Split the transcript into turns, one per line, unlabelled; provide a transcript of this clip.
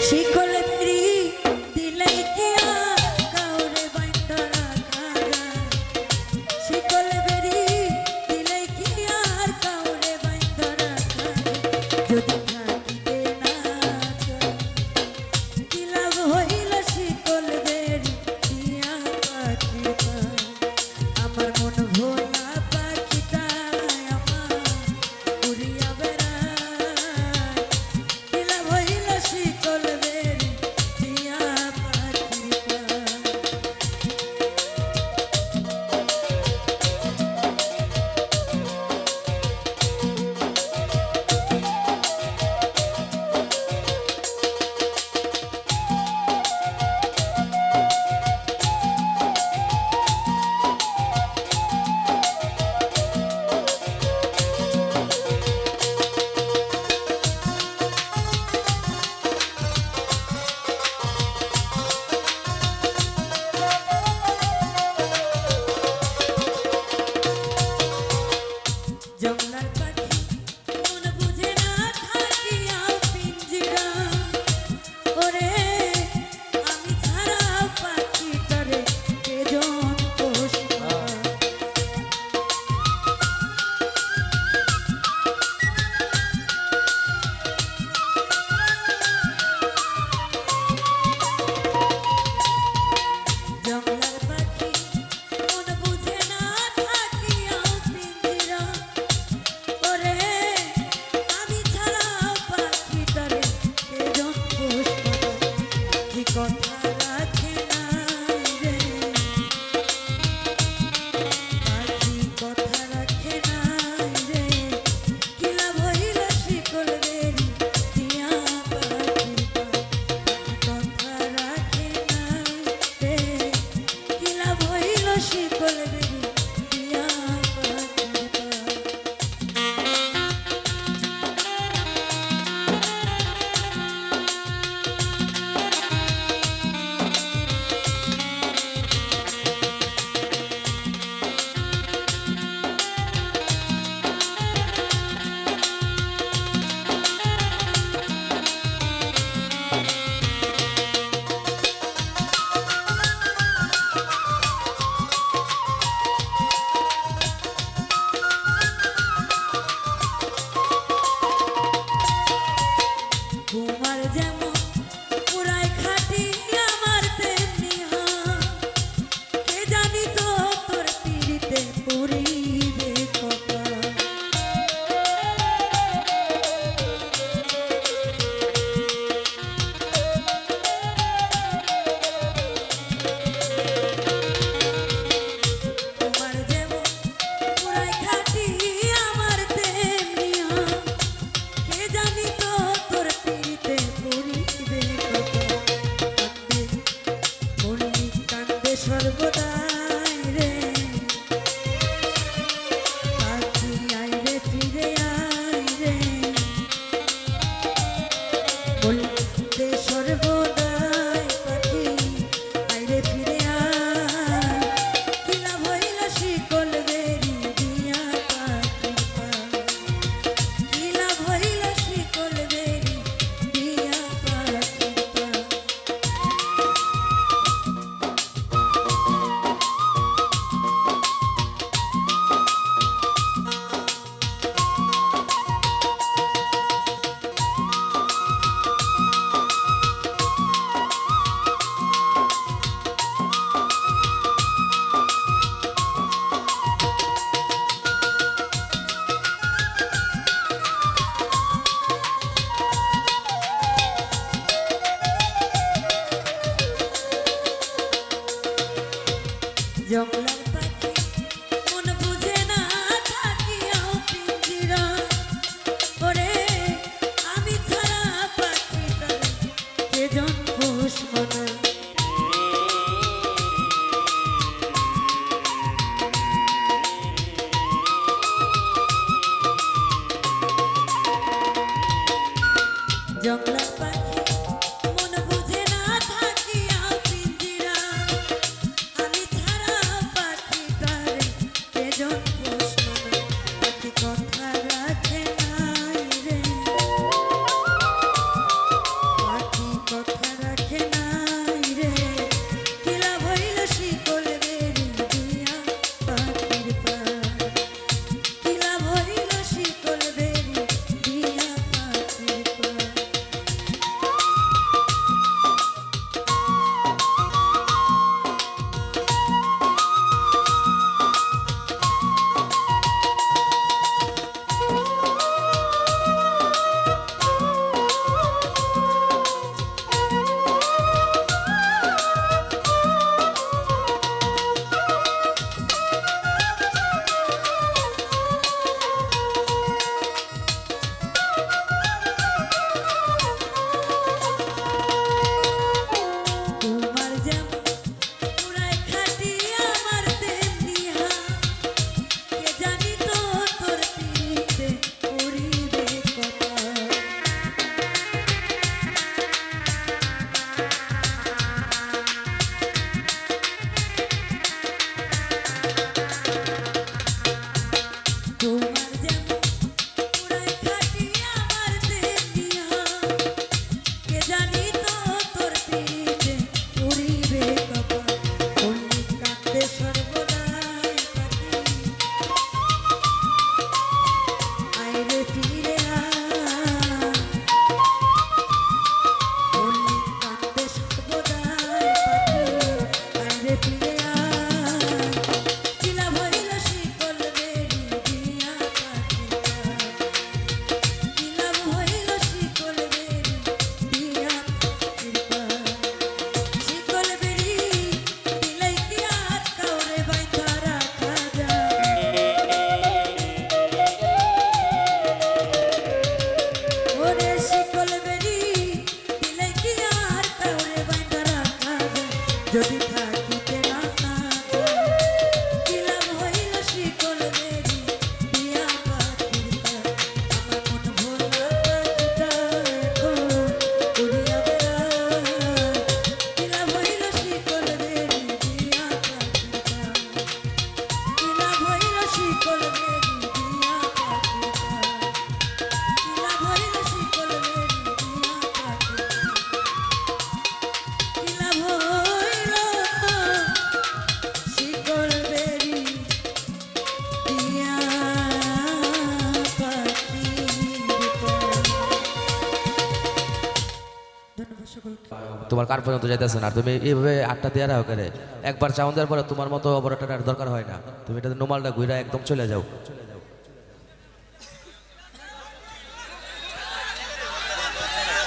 শিখলে আমার যেমন জঙ্গলের পাখি মন বুঝে না থাকিও পিঞ্জিরা। ওরে, আমি ছাড়া পাখি কে জন ঘোষ মানা। জঙ্গলের পাখি Jadi
তোমার কার পর্যন্ত যাইতেছে না তুমি এইভাবে আটটা দেওয়া রাখো একবার চাউন দেওয়ার পরে তোমার মতো অপারেটার দরকার হয় না। তুমি এটা নোমালটা ঘুরে একদম চলে যাও।